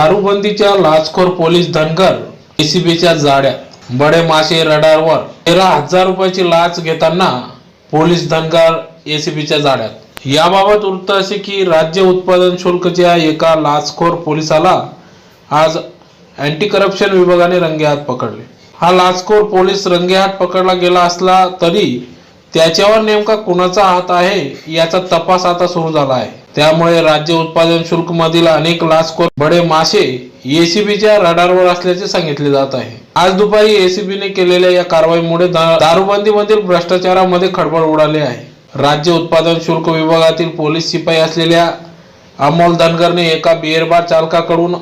दारूबंदीच्या लाचखोर police Dhangar एसीबीच्या जाड्यात बडे मासे रडारवर. तेरा हजार रुपयाची लाच घेताना पोलीस धनगर एसीबीच्या जाड्यात याबाबत वृत्त असे की राज्य उत्पादन शुल्कच्या एका लाचखोर पोलिसाला आज अँटी करप्शन विभागाने रंगेहात पकडले. हा लाचखोर पोलीस रंगेहात पकडला गेला असला तरी त्याच्यावर नेमका कुणाचा हात आहे याचा तपास आता सुरू झाला आहे. त्यामुळे राज्य उत्पादन शुल्क मधील अनेक लाचखोर बडे मासे एसीबीच्या रडारवर असल्याचे सांगितले जात आहे. आज दुपारी एसीबीने केलेल्या या कारवाईमुळे दारूबंदीमधील भ्रष्टाचारामध्ये खळबळ उडाली आहे. राज्य उत्पादन शुल्क विभागातील पोलीस शिपाई असलेल्या अमोल धनगरने एका बिअरबार चालकाकडून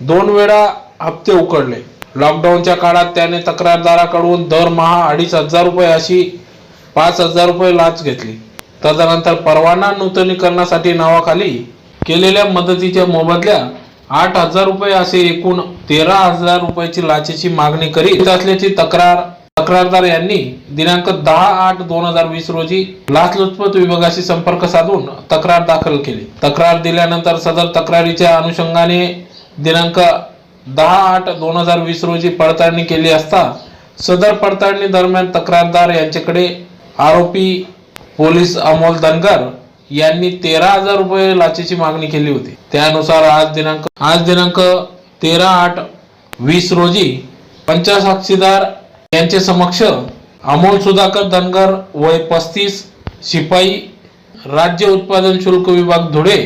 दोन वेळा हप्ते उकडले लॉकडाऊनच्या काळात त्याने तक्रारदाराकडून दरमहा अडीच हजार रुपये अशी पाच हजार रुपये लाच घेतली. तदनंतर परवाना नूतनीकरणासाठी नावाखाली केलेल्या मदतीच्या मोबदल्या आठ हजार रुपये असे एकूण तेरा हजार रुपयाची लाचेची मागणी करीत असल्याची तक्रार तक्रारदार यांनी दिनांक दहा आठ दोन हजार वीस रोजी लाचलुचपत विभागाशी संपर्क साधून तक्रार दाखल केली. तक्रार दिल्यानंतर सदर तक्रारीच्या अनुषंगाने दिनांक दहा आठ दोन हजार वीस रोजी पडताळणी केली असता सदर पडताळणी दरम्यान तक्रारदार यांच्याकडे आरोपी पोलीस अमोल धनगर यांनी तेरा हजार रुपये लाचेची मागणी केली होती. त्यानुसार आज दिनांक आज दिनांक तेरा आठ वीस रोजी पंचसाक्षीदार यांचे समक्ष अमोल सुधाकर धनगर वय पस्तीस शिपाई राज्य उत्पादन शुल्क विभाग धुळे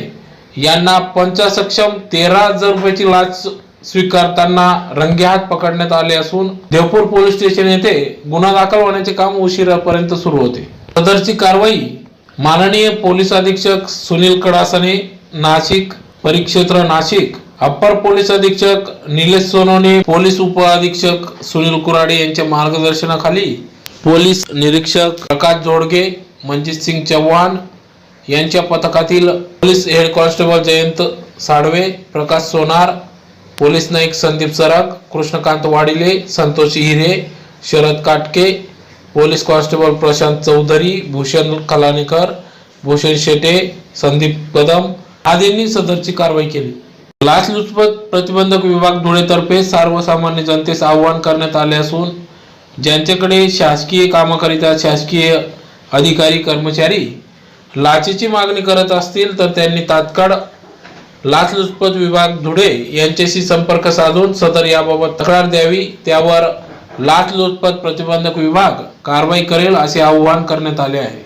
यांना पंचसक्षम तेरा हजार रुपयाची लाच स्वीकारताना रंगेहात पकडण्यात आले असून देवपूर पोलीस स्टेशन येथे गुन्हा दाखल होण्याचे काम उशिरापर्यंत सुरू होते. सदरची कारवाई माननीय पोलीस अधीक्षक सुनील कडासने नाशिक परिक्षेत्र नाशिक अप्पर पोलीस अधीक्षक निलेश सोनवणे पोलीस उप अधीक्षक सुनील कुराडे यांच्या मार्गदर्शनाखाली पोलीस निरीक्षक प्रकाश जोडगे मनजित सिंग चव्हाण यांच्या पथकातील police head constable Jayant Sadve Prakash Sonar police Naik Sandeep Sarak Krishnakant Wadile Santosh Hire Sharad Katke police constable Prashant Chaudhari Bhushan Kalanikar Bhushan Shete Sandeep Kadam आदींनी सदरची कारवाई केली. लाचलुचपत प्रतिबंधक विभाग धुळेतर्फे सर्वसामान्य जनतेस आवाहन करण्यात आले असून ज्यांच्याकडे शासकीय कामाकरिता शासकीय अधिकारी कर्मचारी लाचेची मागणी करत असतील तर त्यांनी तात्काळ लाचलुचपत विभाग धुळे यांच्याशी संपर्क साधून सदर याबाबत तक्रार द्यावी त्यावर लाचलुचपत प्रतिबंधक विभाग कारवाई करेल असे आवाहन करण्यात आले आहे.